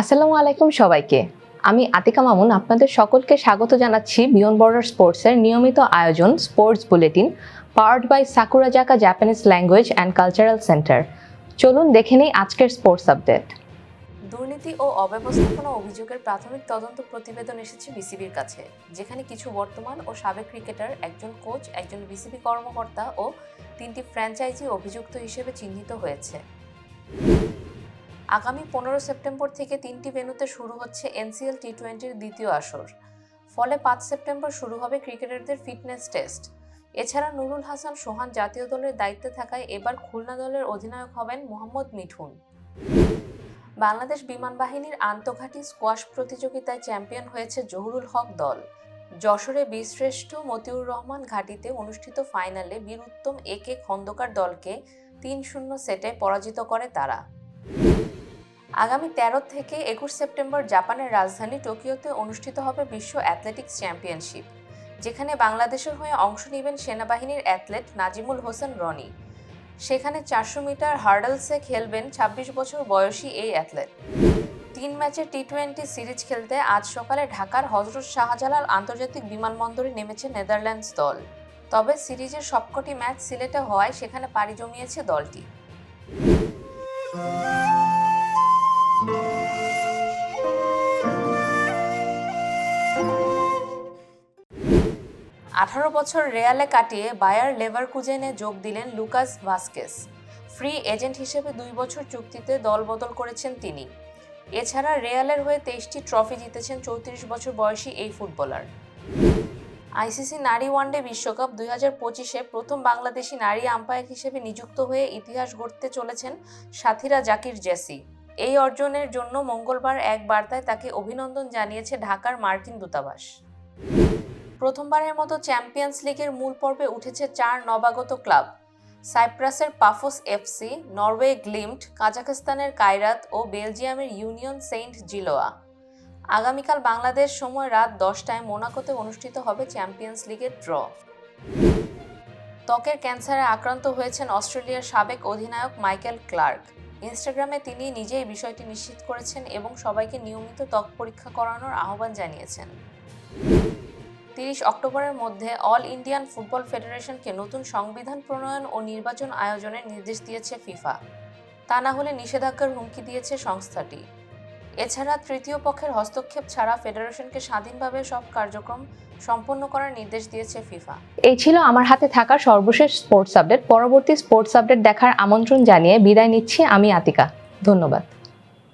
আসসালামু আলাইকুম সবাইকে। আমি আতিকা মামুন আপনাদের সকলকে স্বাগত জানাচ্ছি বিয়ন্ড বর্ডার স্পোর্টসের নিয়মিত আয়োজন sports bulletin powered by Sakura Zaka Japanese language and cultural centre চলুন দেখে নিই আজকের স্পোর্টস আপডেট। দুর্নীতি ও অব্যবস্থাপনা অভিযোগের প্রাথমিক তদন্ত প্রতিবেদন এসেছে বিসিবির কাছে, যেখানে কিছু বর্তমান ও সাবেক ক্রিকেটার, একজন কোচ, একজন বিসিবি কর্মকর্তা ও তিনটি ফ্র্যাঞ্চাইজি অভিযুক্ত হিসেবে চিহ্নিত হয়েছে। আগামী পনেরো সেপ্টেম্বর থেকে তিনটি ভেন্যুতে শুরু হচ্ছে এনসিএল টি টোয়েন্টির দ্বিতীয় আসর। ফলে পাঁচ সেপ্টেম্বর শুরু হবে ক্রিকেটারদের ফিটনেস টেস্ট। এছাড়া নুরুল হাসান সোহান জাতীয় দলের দায়িত্বে থাকায় এবার খুলনা দলের অধিনায়ক হবেন মোহাম্মদ মিঠুন। বাংলাদেশ বিমান বাহিনীর আন্তঃঘাটি স্কোয়াশ প্রতিযোগিতায় চ্যাম্পিয়ন হয়েছে জহুরুল হক দল। যশোরে বীরশ্রেষ্ঠ মতিউর রহমান ঘাটিতে অনুষ্ঠিত ফাইনালে বীর উত্তম এ কে খন্দকার দলকে তিন শূন্য সেটে পরাজিত করে তারা। আগামী তেরো থেকে একুশ সেপ্টেম্বর জাপানের রাজধানী টোকিওতে অনুষ্ঠিত হবে বিশ্ব অ্যাথলেটিক্স চ্যাম্পিয়নশিপ, যেখানে বাংলাদেশের হয়ে অংশ নেবেন সেনাবাহিনীর অ্যাথলেট নাজিমুল হোসেন রনি। সেখানে চারশো মিটার হার্ডলসে খেলবেন ২৬ বছর বয়সী এই অ্যাথলেট। তিন ম্যাচের টি টোয়েন্টি সিরিজ খেলতে আজ সকালে ঢাকার হজরত শাহজালাল আন্তর্জাতিক বিমানবন্দরে নেমেছে নেদারল্যান্ডস দল। তবে সিরিজের সবকটি ম্যাচ সিলেটে হওয়ায় সেখানে পাড়ি জমিয়েছে দলটি। আঠারো বছর রেয়ালে কাটিয়ে বায়ার লেভারকুজেনে যোগ দিলেন লুকাস ভাস্কেস। ফ্রি এজেন্ট হিসেবে দুই বছর চুক্তিতে দল বদল করেছেন তিনি। এছাড়া রেয়ালের হয়ে তেইশটি ট্রফি জিতেছেন চৌত্রিশ বছর বয়সী এই ফুটবলার। আইসিসি নারী ওয়ানডে বিশ্বকাপ দুই হাজার পঁচিশে প্রথম বাংলাদেশি নারী আম্পায়ার হিসেবে নিযুক্ত হয়ে ইতিহাস গড়তে চলেছেন সাথীরা জাকির জেসি। এই অর্জনের জন্য মঙ্গলবার এক বার্তায় তাকে অভিনন্দন জানিয়েছে ঢাকার মার্কিন দূতাবাস। প্রথমবারের মতো চ্যাম্পিয়ন্স লিগের মূল পর্বে উঠেছে চার নবাগত ক্লাব। সাইপ্রাসের পাফোস এফসি, নরওয়ে গ্লিমট কাজাখস্তানের কায়রাত ও বেলজিয়ামের ইউনিয়ন সেন্ট জিলোয়া। আগামীকাল বাংলাদেশ সময় রাত দশটায় মোনাকোতে অনুষ্ঠিত হবে চ্যাম্পিয়ন্স লিগের ড্র। ত্বকের ক্যান্সারে আক্রান্ত হয়েছেন অস্ট্রেলিয়ার সাবেক অধিনায়ক মাইকেল ক্লার্ক। ইনস্টাগ্রামে তিনি নিজেই বিষয়টি নিশ্চিত করেছেন এবং সবাইকে নিয়মিত ত্বক পরীক্ষা করানোর আহ্বান জানিয়েছেন। তিরিশ অক্টোবরের মধ্যে অল ইন্ডিয়ান ফুটবল ফেডারেশনকে নতুন সংবিধান প্রণয়ন ও নির্বাচন আয়োজনের নির্দেশ দিয়েছে ফিফা। তা না হলে নিষেধাজ্ঞার হুমকি দিয়েছে সংস্থাটি। এছাড়া তৃতীয় পক্ষের হস্তক্ষেপ ছাড়া ফেডারেশনকে স্বাধীনভাবে সব কার্যক্রম সম্পন্ন করার নির্দেশ দিয়েছে ফিফা। এই ছিল আমার হাতে থাকা সর্বশেষ স্পোর্টস আপডেট। পরবর্তী স্পোর্টস আপডেট দেখার আমন্ত্রণ জানিয়ে বিদায় নিচ্ছি আমি আতিকা। ধন্যবাদ।